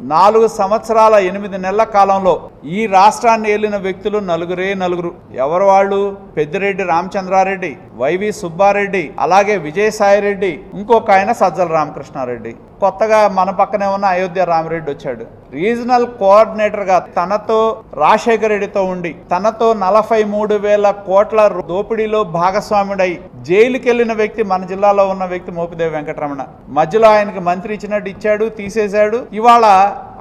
నాలుగు సంవత్సరాల ఎనిమిది నెలల కాలంలో ఈ రాష్ట్రాన్ని ఏలిన వ్యక్తులు నలుగురే నలుగురు. ఎవరు వాళ్ళు? పెద్దిరెడ్డి రామచంద్రారెడ్డి వైవి సుబ్బారెడ్డి అలాగే విజయసాయిరెడ్డి ఇంకొక ఆయన సజ్జల రామకృష్ణారెడ్డి. కొత్తగా మన పక్కనే ఉన్న అయోధ్య రామిరెడ్డి వచ్చాడు. రీజనల్ కోఆర్డినేటర్గా తనతో రాజశేఖర రెడ్డితో ఉండి తనతో నలభై మూడు వేల కోట్ల దోపిడీలో భాగస్వాముడై జైలుకి వెళ్ళిన వ్యక్తి మన జిల్లాలో ఉన్న వ్యక్తి మోపిదేవి వెంకటరమణ. మధ్యలో ఆయనకి మంత్రి ఇచ్చినట్టు ఇచ్చాడు తీసేశాడు. ఇవాళ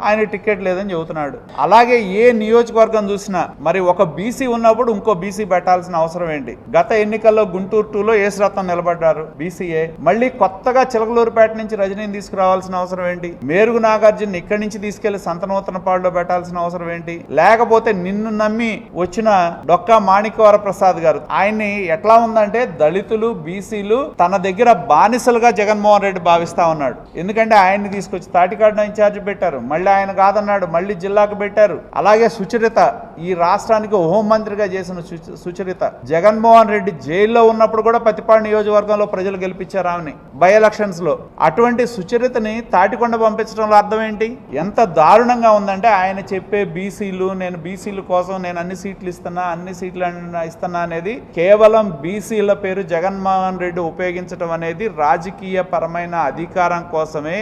ఆయన టికెట్ లేదని చెబుతున్నాడు. అలాగే ఏ నియోజకవర్గం చూసినా మరి ఒక బీసీ ఉన్నప్పుడు ఇంకో బీసీ పెట్టాల్సిన అవసరం ఏంటి? గత ఎన్నికల్లో గుంటూరు టూలో ఏసురత్నం నిలబడ్డారు. బీసీఏ మళ్ళీ కొత్తగా చిలకలూరుపేట నుంచి రజనీని తీసుకురావాల్సిన అవసరం ఏంటి? మేరుగు నాగార్జున ఇక్కడి నుంచి తీసుకెళ్ళి సంతనూతన పాడులో పెట్టాల్సిన అవసరం ఏంటి? లేకపోతే నిన్ను నమ్మి వచ్చిన డొక్కా మాణిక్యవర ప్రసాద్ గారు ఆయన్ని ఎట్లా ఉందంటే దళితులు బీసీలు తన దగ్గర బానిసలుగా జగన్మోహన్ రెడ్డి భావిస్తా ఉన్నాడు. ఎందుకంటే ఆయన్ని తీసుకొచ్చి తాటికాడిన ఇన్ఛార్జ్ పెట్టారు. మళ్ళీ ఆయన కాదన్నాడు మళ్ళీ జిల్లాకు పెట్టారు. అలాగే సుచరిత ఈ రాష్ట్రానికి హోంమంత్రిగా చేసిన సుచరిత జగన్మోహన్ రెడ్డి జైల్లో ఉన్నప్పుడు కూడా పతిపాడు నియోజకవర్గంలో ప్రజలు గెలిపించారు ఆమెని బై ఎలక్షన్స్లో అటువంటి సుచరితని తాటికొండ పంపించడంలో అర్థం ఏంటి? ఎంత దారుణంగా ఉందంటే ఆయన చెప్పే బీసీలు నేను బీసీల కోసం నేను అన్ని సీట్లు ఇస్తున్నా అన్ని సీట్లు ఇస్తున్నా అనేది కేవలం బీసీల పేరు జగన్మోహన్ రెడ్డి ఉపయోగించడం అనేది రాజకీయ పరమైన అధికారం కోసమే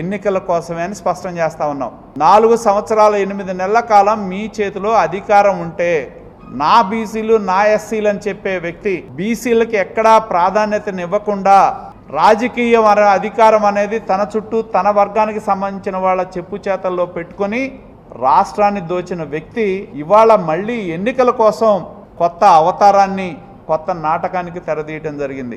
ఎన్నికల కోసమే అని స్పష్టం చేస్తూ ఉన్నాం. నాలుగు సంవత్సరాల ఎనిమిది నెలల కాలం మీ చేతిలో అధికారం ఉంటే నా బీసీలు నా ఎస్సీలు అని చెప్పే వ్యక్తి బీసీలకి ఎక్కడా ప్రాధాన్యతనివ్వకుండా రాజకీయ అధికారం అనేది తన చుట్టూ తన వర్గానికి సంబంధించిన వాళ్ళ చెప్పు చేతల్లో పెట్టుకొని రాష్ట్రాన్ని దోచిన వ్యక్తి ఇవాళ మళ్ళీ ఎన్నికల కోసం కొత్త అవతారాన్ని కొత్త నాటకానికి తెరదీయటం జరిగింది.